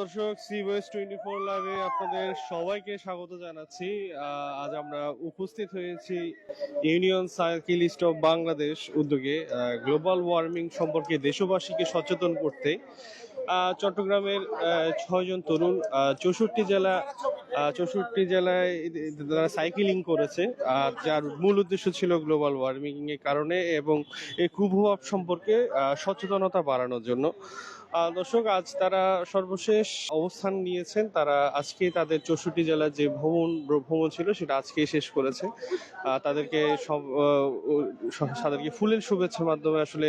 দর্শক C West twenty four লাইভে আপনাদের সবাইকে স্বাগত জানাচ্ছি। আজ আমরা উপস্থিত হয়েছি ইউনিয়ন সাইকেলিস্ট অফ বাংলাদেশ উদ্যোগে গ্লোবাল ওয়ার্মিং সম্পর্কে দেশবাসীকে সচেতন করতে। চট্টগ্রামের ছয়জন তরুণ চৌষট্টি জেলা চৌষট্টি জেলায় তারা সাইকেলিং করেছে। যার মূল উদ্দেশ্য ছিল গ্লোবাল ওয়ার্মিং এর কারণে এবং এই কুপ্রভাব সম্পর্কে সচেতনতা বাড়ানোর জন্য। দর্শক, আজ তারা সর্বশেষ অবস্থান নিয়েছেন। তারা আজকে তাদের চৌষট্টি জেলার যে ভ্রমণ ভ্রমণ ছিল, সেটা আজকে শেষ করেছে। তাদেরকে সব তাদেরকে ফুলের শুভেচ্ছার মাধ্যমে আসলে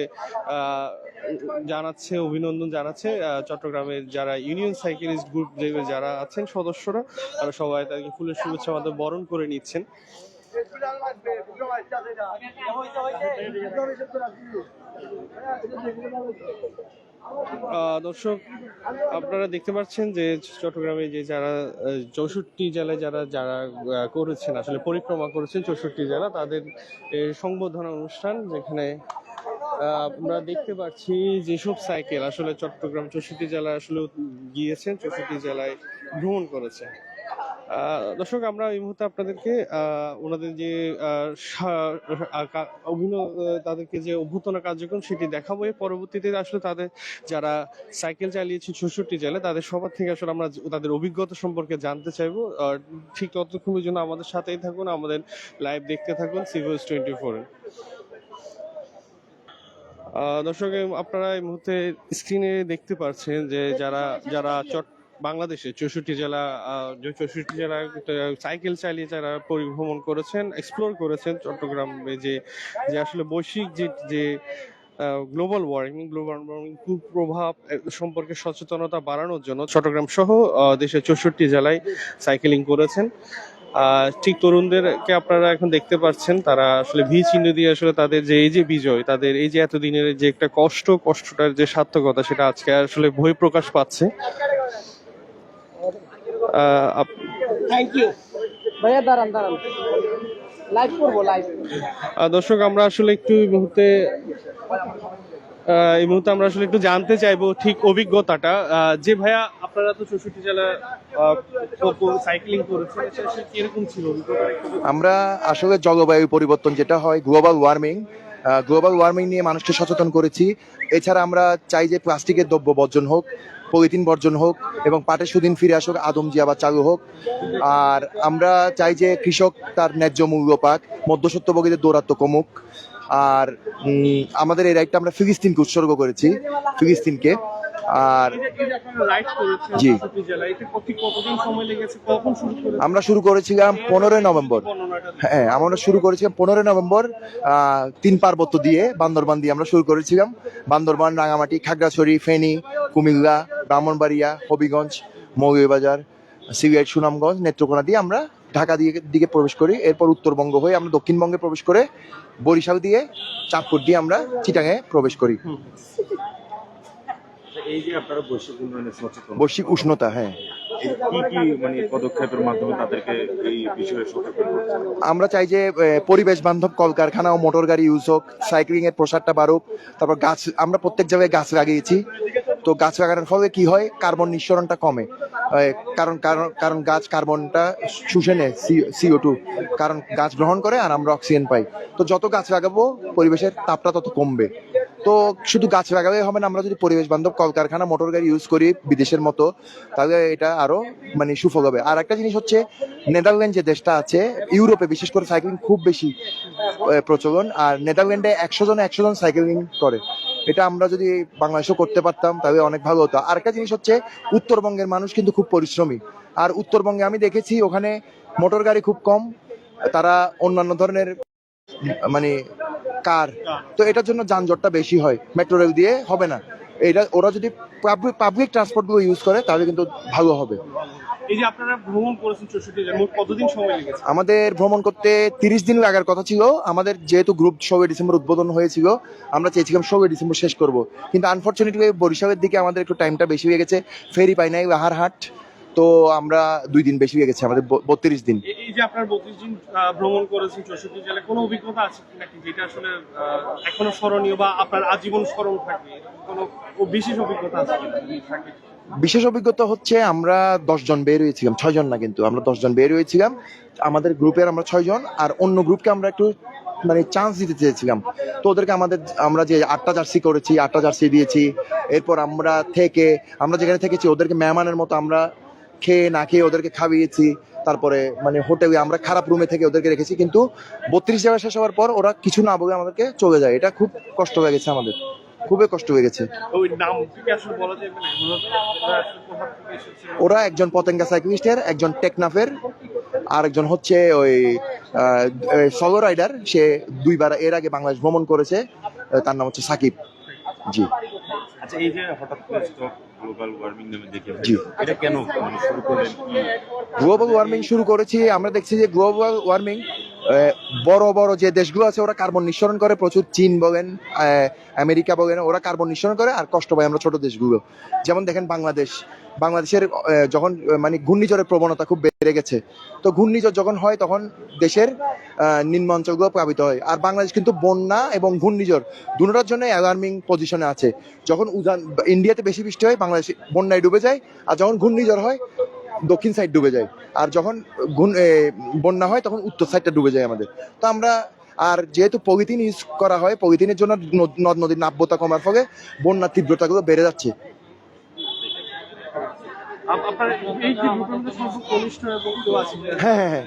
জানাচ্ছে, অভিনন্দন জানাচ্ছে। চট্টগ্রামের যারা ইউনিয়ন সাইকেলিস্ট গ্রুপ যারা আছেন, সদস্যরা, তারা সবাই তাদেরকে ফুলের শুভেচ্ছার মাধ্যমে বরণ করে নিচ্ছেন। দর্শক আপনারা দেখতে পাচ্ছেন যে চট্টগ্রামে যে যারা চৌষট্টি জেলায় যারা যারা করেছেন আসলে পরিক্রমা করেছেন চৌষট্টি জেলা তাদের সংবর্ধনা অনুষ্ঠান যেখানে আমরা দেখতে পাচ্ছি যেসব সাইকেল আসলে চট্টগ্রাম চৌষট্টি জেলায় আসলে গিয়েছেন চৌষট্টি জেলায় ভ্রমণ করেছে আহ, দর্শক, আমরা এই মুহূর্তে আপনাদেরকে ওনাদের যে অভিনয় তাদেরকে যে অভ্যর্থনা কার্যক্রম সেটি দেখাবো। পরবর্তীতে আসলে তাদের যারা সাইকেল চালিয়েছে চৌষট্টি জেলে, তাদের সবার থেকে আসলে আমরা তাদের অভিজ্ঞতা সম্পর্কে জানতে চাইব। ঠিক ততক্ষণের জন্য আমাদের সাথেই থাকুন, আমাদের লাইভ দেখতে থাকুন সিভিলস টোয়েন্টি ফোরে দর্শক, আপনারা এই মুহূর্তে স্ক্রিনে দেখতে পাচ্ছেন যে, যারা যারা চট বাংলাদেশে চৌষট্টি জেলা চৌষট্টি জেলা সাইকেল চালিয়ে যারা পরিভ্রমণ করেছেন এক্সপ্লোর করেছেন চট্টগ্রামে যে যে আসলে বৈশ্বিক যে যে গ্লোবাল ওয়ার্মিং গ্লোবাল ওয়ার্মিং কুপ্রভাব সম্পর্কে সচেতনতা বাড়ানোর জন্য চট্টগ্রাম সহ দেশের চৌষট্টি জেলায় সাইকেলিং করেছেন। ঠিক তরুণদেরকে আপনারা এখন দেখতে পাচ্ছেন, তারা আসলে ভি চিহ্ন দিয়ে আসলে তাদের যে, এই যে বিজয়, তাদের এই যে এতদিনের যে একটা কষ্ট, কষ্টটার যে সার্থকতা, সেটা আজকে আসলে বই প্রকাশ পাচ্ছে। থ্যাংক ইউ ভাইয়া দাঁড়ান দাঁড়ান। লাইভ করব লাইভ দর্শক আমরা আসলে একটু এই মুহূর্তে এই মুহূর্তে আমরা আসলে একটু জানতে চাইব ঠিক অভিজ্ঞতাটা। যে ভাইয়া আপনারা তো চৌষট্টি জেলা সাইক্লিং করেছেন কীরকম ছিল। আমরা আসলে জলবায়ু পরিবর্তন যেটা হয় গ্লোবাল ওয়ার্মিং গ্লোবাল ওয়ার্মিং নিয়ে মানুষকে সচেতন করেছি। এছাড়া আমরা চাই যে প্লাস্টিকের দ্রব্য বর্জন হোক পলিথিন বর্জন হোক এবং পাটের সুদিন ফিরে আসুক, আদম জিয়াবাদ চালু হোক। আর আমরা চাই যে কৃষক তার ন্যায্য মূল্য পাক মধ্যসত্যভোগীদের দৌরাত্ম কমুক। আর আমাদের এই রাইটটা আমরা ফিলিস্তিনকে উৎসর্গ করেছি, ফিলিস্তিনকে। আর জি। আমরা শুরু করেছিলাম পনেরোই নভেম্বর। হ্যাঁ আমরা শুরু করেছিলাম পনেরোই নভেম্বর তিন পার্বত্য দিয়ে বান্দরবান দিয়ে আমরা শুরু করেছিলাম। বান্দরবান রাঙামাটি খাগড়াছড়ি ফেনী কুমিল্লা ব্রাহ্মণবাড়িয়া হবিগঞ্জ মৌলভীবাজার সিলেট সুনামগঞ্জ নেত্রকোনা দিয়ে আমরা ঢাকা দিয়ে দিকে প্রবেশ করি। এরপর উত্তরবঙ্গ হয়ে আমরা দক্ষিণবঙ্গে প্রবেশ করে বরিশাল দিয়ে চাঁদপুর দিয়ে আমরা চিটাঙে প্রবেশ করি। এই যে আপনারা বৈশ্বিক উন্নয়নে সচেতন বৈশ্বিক উষ্ণতা হ্যাঁ। মানে পদক্ষেপের মাধ্যমে তাদেরকে এই বিষয়ে সচেতন করছেন আমরা চাই যে পরিবেশ বান্ধব কলকারখানা ও মোটর গাড়ি ইউজ হোক সাইক্লিং এর প্রসারটা বাড়ুক তারপর গাছ আমরা প্রত্যেক জায়গায় গাছ লাগিয়েছি। তো গাছ লাগানোর ফলে কি হয়? কার্বন নিঃসরণটা কমে। কারণ কারণ কারণ গাছ কার্বনটা শুষে নেয় সিও টু কারণ গাছ গ্রহণ করে আর আমরা অক্সিজেন পাই। তো যত গাছ লাগাবো, পরিবেশের তাপটা তত কমবে। তো শুধু গাছ লাগালেই হবে না, আমরা যদি পরিবেশ বান্ধব কলকারখানা মোটর গাড়ি ইউজ করি বিদেশের মতো, তাহলে এটা আরও মানে সুফল হবে। আর একটা জিনিস হচ্ছে, নেদারল্যান্ড যে দেশটা আছে, ইউরোপে বিশেষ করে সাইক্লিং খুব বেশি প্রচলন। আর নেদারল্যান্ডে একশো জন একশো জন সাইক্লিং করে। এটা আমরা যদি বাংলাদেশেও করতে পারতাম, তাহলে অনেক ভালো হতো। আর একটা জিনিস হচ্ছে, উত্তরবঙ্গের মানুষ কিন্তু খুব পরিশ্রমী। আর উত্তরবঙ্গে আমি দেখেছি, ওখানে মোটর গাড়ি খুব কম, তারা অন্যান্য ধরনের মানে কার। তো এটার জন্য যানজটটা বেশি হয়। মেট্রো রেল দিয়ে হবে না। এটা, ওরা যদি পাবলিক ট্রান্সপোর্টগুলো ইউজ করে, তাহলে কিন্তু ভালো হবে। এই যে আপনারা ভ্রমণ করেছেন চৌষট্টি জেলা মোট কতদিন সময় লেগেছে? আমাদের ভ্রমণ করতে তিরিশ দিন লাগার কথা ছিল। আমাদের যেহেতু গ্রুপ ষোলোই ডিসেম্বর উদ্বোধন হয়েছিল আমরা চেয়েছিলাম ষোলোই ডিসেম্বর শেষ করব। কিন্তু আনফর্চুনেটলি বরিশালের দিকে আমাদের একটু টাইমটা বেশি হয়ে গেছে ফেরি পাই নাই লাহারহাট তো আমরা দুই দিন বেশি হয়ে গেছে আমাদের বত্রিশ দিন। এই যে আপনার বত্রিশ দিন ভ্রমণ করেছেন চৌষট্টি জেলায় কোনো অভিজ্ঞতা আছে নাকি যেটা আসলে এখনও স্মরণীয় বা আপনার আজীবন স্মরণ থাকবে? কোনো বিশেষ অভিজ্ঞতা আছে থাকে বিশেষ অভিজ্ঞতা হচ্ছে আমরা দশজন বের হয়েছিলাম ছয়জন না কিন্তু, আমরা দশজন বের হয়েছিলাম। আমাদের গ্রুপের আমরা ছয়জন আর অন্য গ্রুপকে আমরা একটু মানে চান্স দিতে চেয়েছিলাম। তো ওদেরকে আমাদের, আমরা যে আটটা জার্সি করেছি, আটটা জার্সি দিয়েছি। এরপর আমরা থেকে, আমরা যেখানে থেকেছি, ওদেরকে মেহমানের মতো আমরা খেয়ে না খেয়ে ওদেরকে খাইয়েছি। তারপরে মানে হোটেলে আমরা খারাপ রুমে থেকে ওদেরকে রেখেছি, কিন্তু বত্রিশ জায়গা শেষ হওয়ার পর ওরা কিছু না বলে আমাদেরকে চলে যায়। এটা খুব কষ্ট হয়ে গেছে আমাদের। খুবই কষ্ট হয়ে গেছে। ওরা একজন পতেঙ্গা সাইক্লিস্টের একজন টেকনাফের আর একজন হচ্ছে ওই সলো রাইডার সে দুইবার এর আগে বাংলাদেশ ভ্রমণ করেছে তার নাম হচ্ছে সাকিব। জি। আচ্ছা এই যে হঠাৎ করে স্টক গ্লোবাল ওয়ার্মিং নামে দেখে জি। এটা কেন মানে শুরু করলেন গ্লোবাল ওয়ার্মিং শুরু করেছি আমরা দেখছি যে গ্লোবাল ওয়ার্মিং বড় বড় যে দেশগুলো আছে, ওরা কার্বন নিঃসরণ করে। প্রচুর চীন বলেন আমেরিকা বলেন, ওরা কার্বন নিঃসরণ করে। আর কষ্ট পাই আমরা ছোট দেশগুলো। যেমন দেখেন বাংলাদেশ। বাংলাদেশের যখন মানে ঘূর্ণিঝড়ের প্রবণতা খুব বেড়ে গেছে, তো ঘূর্ণিঝড় যখন হয়, তখন দেশের নিম্ন অঞ্চলগুলো প্লাবিত হয়। আর বাংলাদেশ কিন্তু বন্যা এবং ঘূর্ণিঝড় দুটোর জন্য অ্যালার্মিং পজিশনে আছে। যখন উজান, ইন্ডিয়াতে বেশি বৃষ্টি হয়, বাংলাদেশ বন্যায় ডুবে যায়, আর যখন ঘূর্ণিঝড় হয় দক্ষিণ সাইড ডুবে যায়। আর যখন বন্যা হয় তখন উত্তর সাইডটা ডুবে যায় আমাদের। তো আমরা আর যেহেতু পলিথিন ইউজ করা হয় পলিথিনের জন্য নদ- নদ নদীর নাব্যতা কমার ফলে বন্যার তীব্রতাগুলো বেড়ে যাচ্ছে। হ্যাঁ হ্যাঁ হ্যাঁ।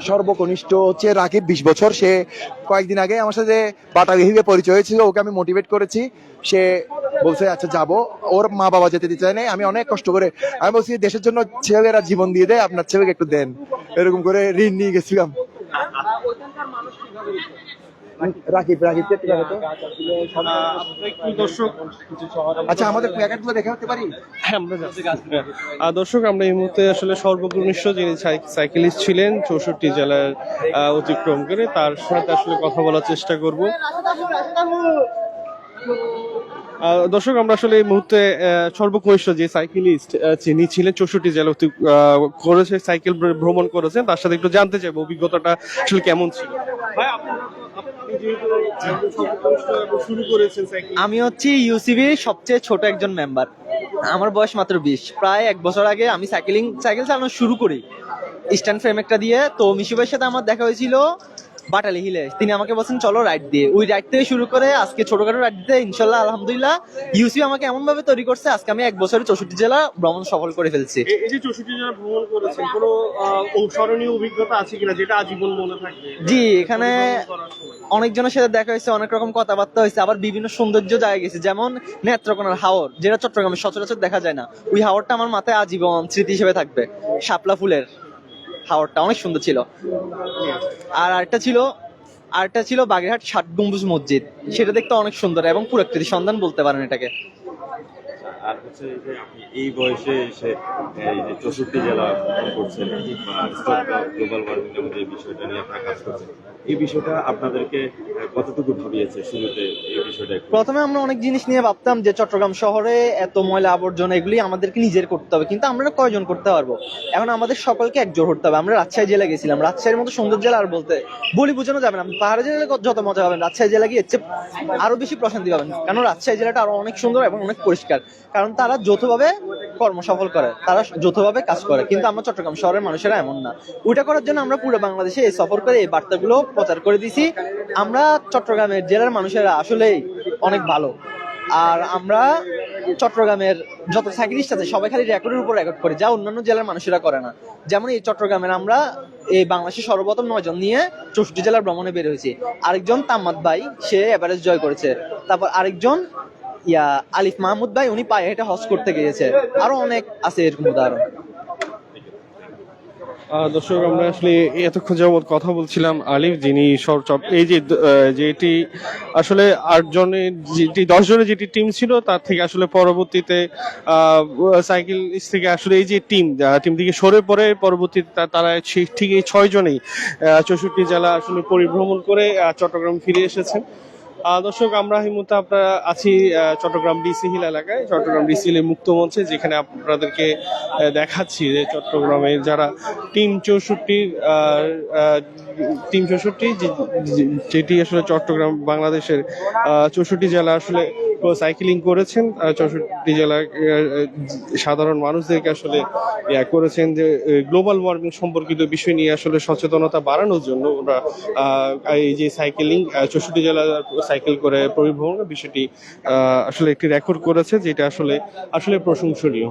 সর্বকনিষ্ঠ হচ্ছে রাকিব বিশ বছর। সে কয়েকদিন আগে আমার সাথে বাটা হিসেবে পরিচয় হয়েছিল ওকে আমি মোটিভেট করেছি। সে বলছে আচ্ছা যাব। ওর মা বাবা যেতে দিতে চায় নাই। আমি অনেক কষ্ট করে আমি বলছি দেশের জন্য ছেলেরা জীবন দিয়ে দেয় আপনার ছেলেকে একটু দেন। এরকম করে ঋণ নিয়ে গেছিলাম। রাকিব রাকিব আচ্ছা আমাদের হ্যাঁ, দর্শক আমরা এই মুহূর্তে আসলে যিনি ছিলেন চৌষট্টি অতিক্রম করে তার সাথে আসলে কথা বলার চেষ্টা করব। দর্শক আমরা আসলে এই মুহূর্তে সর্বকনিষ্ঠ যে সাইকেলিস্ট যিনি ছিলেন চৌষট্টি জেলা অতি- করেছে সাইকেল ভ্রমণ করেছেন তার সাথে একটু জানতে চাইব অভিজ্ঞতাটা আসলে কেমন ছিল? ভাই আপনার- আপনি যেহেতু একজন সর্বকনিষ্ঠ এবং শুরু করেছেন সাইকেল আমি হচ্ছি ইউসিবির সবচেয়ে ছোট একজন মেম্বার আমার বয়স মাত্র বিশ। প্রায় এক বছর আগে আমি সাইকেলিং সাইকেল চালানো শুরু করি। স্ট্যান্ড ফ্রেম একটা দিয়ে। তো মিশু ভাইয়ের সাথে আমার দেখা হয়েছিল। বাটালি হিলে তিনি আমাকে বলছেন চলো রাইড দিয়ে। ওই রাইড থেকে শুরু করে আজকে ছোটখাটো রাইড দিতে ইনশাল্লাহ আলহামদুলিল্লাহ ইউসি আমাকে এমন ভাবে তৈরি করছে আজকে আমি এক বছরে চৌষট্টি জেলা ভ্রমণ সফল করে ফেলছি। এই যে চৌষট্টি জেলা ভ্রমণ করেছেন কোনো স্মরণীয় অভিজ্ঞতা আছে কিনা যেটা আজীবন মনে থাকবে? জি এখানে। অনেকজনের সাথে দেখা হয়েছে অনেক রকম কথাবার্তা হয়েছে আবার বিভিন্ন সৌন্দর্য জায়গা গেছে। যেমন নেত্রকোনার হাওর যেটা চট্টগ্রামে সচরাচর দেখা যায় না। ওই হাওরটা আমার মাথায় আজীবন স্মৃতি হিসেবে থাকবে শাপলা ফুলের। হাওরটা অনেক সুন্দর ছিল। আর আরেকটা ছিল আরেকটা ছিল বাগেরহাট ষাট গম্বুজ মসজিদ। সেটা দেখতে অনেক সুন্দর এবং পুরাকৃতি সন্ধান বলতে পারেন এটাকে। আর হচ্ছে যে আপনি এই বয়সে এসে, এই যে চৌষট্টি জেলা ভ্রমণ করছেন বা গ্লোবাল ওয়ার্মিং নামে যে বিষয়টা নিয়ে আপনারা কাজ করছেন, এই বিষয়টা আপনাদেরকে কতটুকু ভাবিয়েছে শুরুতে এই বিষয়টা প্রথমে আমরা অনেক জিনিস নিয়ে ভাবতাম যে চট্টগ্রাম শহরে এত ময়লা আবর্জনা এগুলি আমাদেরকে নিজের করতে হবে, কিন্তু আমরা কয়জন করতে পারব? এখন আমাদের সকলকে একজোট হতে হবে। আমরা রাজশাহী জেলা গেছিলাম। রাজশাহীর মতো সুন্দর জেলা আর বলতে বলি বোঝানো যাবে না। পাহাড়ে জেলা যত মজা পাবেন, রাজশাহী জেলা গিয়ে আরও বেশি প্রশান্তি পাবেন। কারণ রাজশাহী জেলাটা আরও অনেক সুন্দর এবং অনেক পরিষ্কার। কারণ তারা যৌথভাবে কর্ম সফল করে, তারা যৌথভাবে কাজ করে। কিন্তু আমরা চট্টগ্রাম শহরের মানুষেরা এমন না। ওইটা করার জন্য আমরা পুরো বাংলাদেশে এই সফর করে এই বার্তাগুলো প্রচার করে দিছি। আমরা চট্টগ্রামের জেলার মানুষেরা আসলেই অনেক ভালো। আর আমরা চট্টগ্রামের যত সাইকেলিস্ট আছে, সবাই খালি রেকর্ডের উপর রেকর্ড করে, যা অন্যান্য জেলার মানুষেরা করে না। যেমন এই চট্টগ্রামের আমরা এই বাংলাদেশের সর্বপ্রথম নয়জন নিয়ে চৌষট্টি জেলার ভ্রমণে বের হয়েছি। আরেকজন তাম্মাদ ভাই, সে এভারেস্ট জয় করেছে। তারপর আরেকজন ইয়া আলিফ মাহমুদ ভাই, উনি পায়ে হেঁটে হজ করতে গিয়েছে। আরও অনেক আছে এরকম উদাহরণ। দর্শক, আমরা আসলে এতক্ষণ যাবৎ কথা বলছিলাম আলিফ, যিনি সর চপ- এই যে যেটি আসলে আটজনের যেটি দশ জনের যেটি টিম ছিল, তার থেকে আসলে পরবর্তীতে সাইকেল থেকে আসলে এই যে টিম টিম থেকে সরে পড়ে, পরবর্তীতে তারা ঠিক এই ছয় জনেই চৌষট্টি জেলা আসলে পরিভ্রমণ করে চট্টগ্রাম ফিরে এসেছেন। দর্শক, আমরা এই মুহূর্তে আপনারা আছি চট্টগ্রাম ডিসি হিল এলাকায়, চট্টগ্রাম ডিসি হিলের মুক্ত মঞ্চে, যেখানে আপনাদেরকে দেখাচ্ছি যে চট্টগ্রামের যারা টিম চৌষট্টির টিম চৌষট্টি যেটি আসলে চট্টগ্রাম, বাংলাদেশের চৌষট্টি জেলা আসলে সাইকেলিং করেছেন চৌষট্টি আহ, সাধারণ মানুষদেরকে আসলে করেছেন যে গ্লোবাল ওয়ার্মিং সম্পর্কিত বিষয় নিয়ে আসলে সচেতনতা বাড়ানোর জন্য ওরা এই যে সাইকেলিং চৌষট্টি জেলা সাইকেল করে পরিভ্রমণ বিষয়টি আসলে একটি রেকর্ড করেছে যেটা আসলে আসলে প্রশংসনীয়।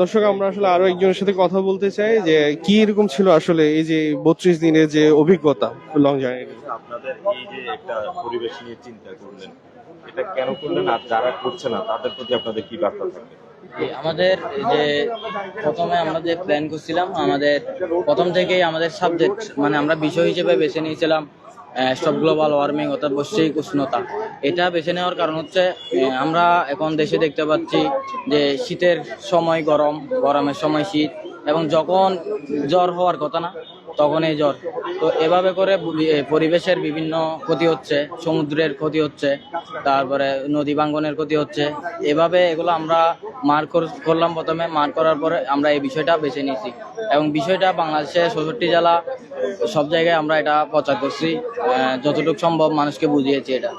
দর্শক আমরা আসলে আরও একজনের সাথে কথা বলতে চাই যে কি এরকম ছিল আসলে এই যে বত্রিশ দিনের যে অভিজ্ঞতা লং জার্নি আপনাদের এই যে একটা পরিবেশ নিয়ে চিন্তা করলেন এটা কেন করলেন আর যারা করছে না, তাদের প্রতি আপনাদের কি বার্তা থাকবে? আমাদের যে প্রথমে আমরা যে প্ল্যান করছিলাম, আমাদের প্রথম থেকেই আমাদের সাবজেক্ট মানে আমরা বিষয় হিসেবে বেছে নিয়েছিলাম স্টপ গ্লোবাল ওয়ার্মিং অর্থাৎ বৈশ্বিক উষ্ণতা। এটা বেছে নেওয়ার কারণ হচ্ছে আমরা এখন দেশে দেখতে পাচ্ছি যে শীতের সময় গরম, গরমের সময় শীত, এবং যখন জ্বর হওয়ার কথা না তখন এই জ্বর। তো এভাবে করে পরিবেশের বিভিন্ন ক্ষতি হচ্ছে, সমুদ্রের ক্ষতি হচ্ছে, তারপরে নদী ভাঙ্গনের ক্ষতি হচ্ছে। এভাবে এগুলো আমরা মার করলাম প্রথমে, মার করার পরে আমরা এই বিষয়টা বেছে নিয়েছি। এবং বিষয়টা বাংলাদেশে চৌষট্টি জেলা, সব জায়গায় আমরা এটা প্রচার করছি। যতটুকু সম্ভব মানুষকে বুঝিয়েছি এটা।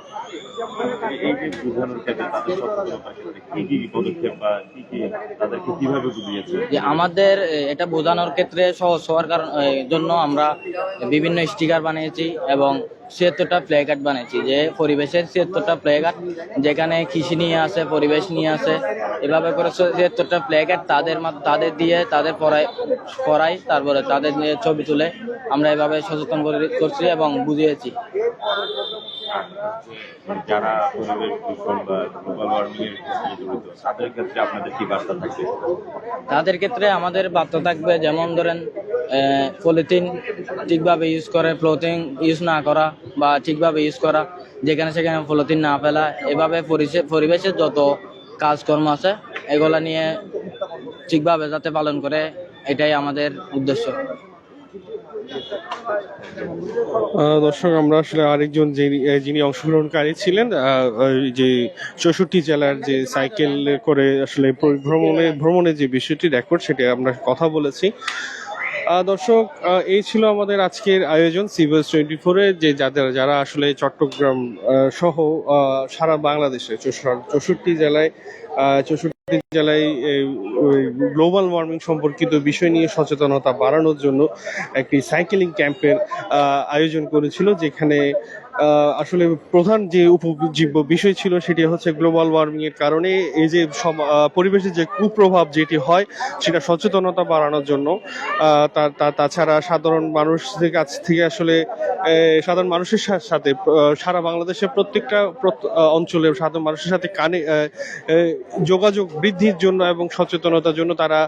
আমাদের এটা বোঝানোর ক্ষেত্রে সহজ হওয়ার কারণ জন্য আমরা বিভিন্ন স্টিকার বানিয়েছি এবং ছিয়াত্তরটা প্লে কার্ড বানিয়েছি। যে পরিবেশের ছিয়াত্তরটা প্লে কার্ড যেখানে কৃষি নিয়ে আসে, পরিবেশ নিয়ে আসে, এভাবে করে ছিয়াত্তরটা প্লে কার্ড তাদের তাদের দিয়ে, তাদের পড়াই পড়াই তারপরে তাদের নিয়ে ছবি তুলে আমরা এভাবে সচেতন করে- করছি এবং বুঝিয়েছি। যারা পরিবেশ দূষণ বা গ্লোবাল ওয়ার্মিং এর জড়িত, তাদের ক্ষেত্রে আপনাদের কি বার্তা থাকবে? তাদের ক্ষেত্রে আমাদের বার্তা থাকবে, যেমন ধরেন পলিথিন ঠিকভাবে ইউজ করে ফ্লোথিং ইউজ না করা বা ঠিকভাবে ইউজ করা, যেখানে সেখানে পলিথিন না ফেলা, এভাবে পরিবেশের যত কাজকর্ম আছে, এগুলা নিয়ে ঠিকভাবে যাতে পালন করে, এটাই আমাদের উদ্দেশ্য। দর্শক, আমরা আসলে আরেকজন যিনি অংশগ্রহণকারী ছিলেন যে চৌষট্টি জেলার যে সাইকেল করে আসলে ভ্রমণে, ভ্রমণের যে বিষয়টি রেকর্ড সেটা আমরা কথা বলেছি। দর্শক এই ছিল আমাদের আজকের আয়োজন সিভিলস টোয়েন্টি ফোরে যে যাদের, যারা আসলে চট্টগ্রাম সহ সারা বাংলাদেশে চৌষ- চৌষট্টি জেলায় চৌষট্টি গ্লোবাল ওয়ার্মিং সম্পর্কিত বিষয় নিয়ে সচেতনতা বাড়ানোর জন্য একটি সাইকেলিং ক্যাম্পের আয়োজন করেছিল যেখানে আসলে প্রধান যে উপজীব্য বিষয় ছিল সেটি হচ্ছে গ্লোবাল ওয়ার্মিং এর কারণে এই যে পরিবেশের যে কুপ্রভাব যেটি হয়, সেটা সচেতনতা বাড়ানোর জন্য তাছাড়া সাধারণ মানুষদের কাছ থেকে আসলে সাধারণ মানুষের সাথে সারা বাংলাদেশের প্রত্যেকটা প্রত- অঞ্চলে সাধারণ মানুষের সাথে কানে যোগাযোগ বৃদ্ধির জন্য এবং সচেতনতার জন্য তারা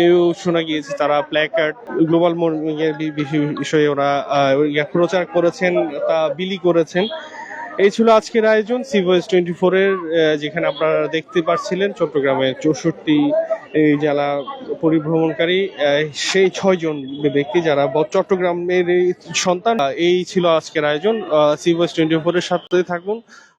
এও শোনা গিয়েছে, তারা প্ল্যাকার্ড গ্লোবাল ওয়ার্মিং এর বিষয়ে ওরা প্রচার করেছেন, তা বিলি করেছেন। এই ছিল আজকের আয়োজন সিভয়েস টোয়েন্টি ফোরের যেখানে আপনারা দেখতে পাচ্ছিলেন চট্টগ্রামের চৌষট্টি জেলা পরিভ্রমণকারী সেই ছয়জন ব্যক্তি যারা চট্টগ্রামের সন্তান। এই ছিল আজকের আয়োজন সিভয়েস টোয়েন্টি ফোর এর সাথে থাকুন।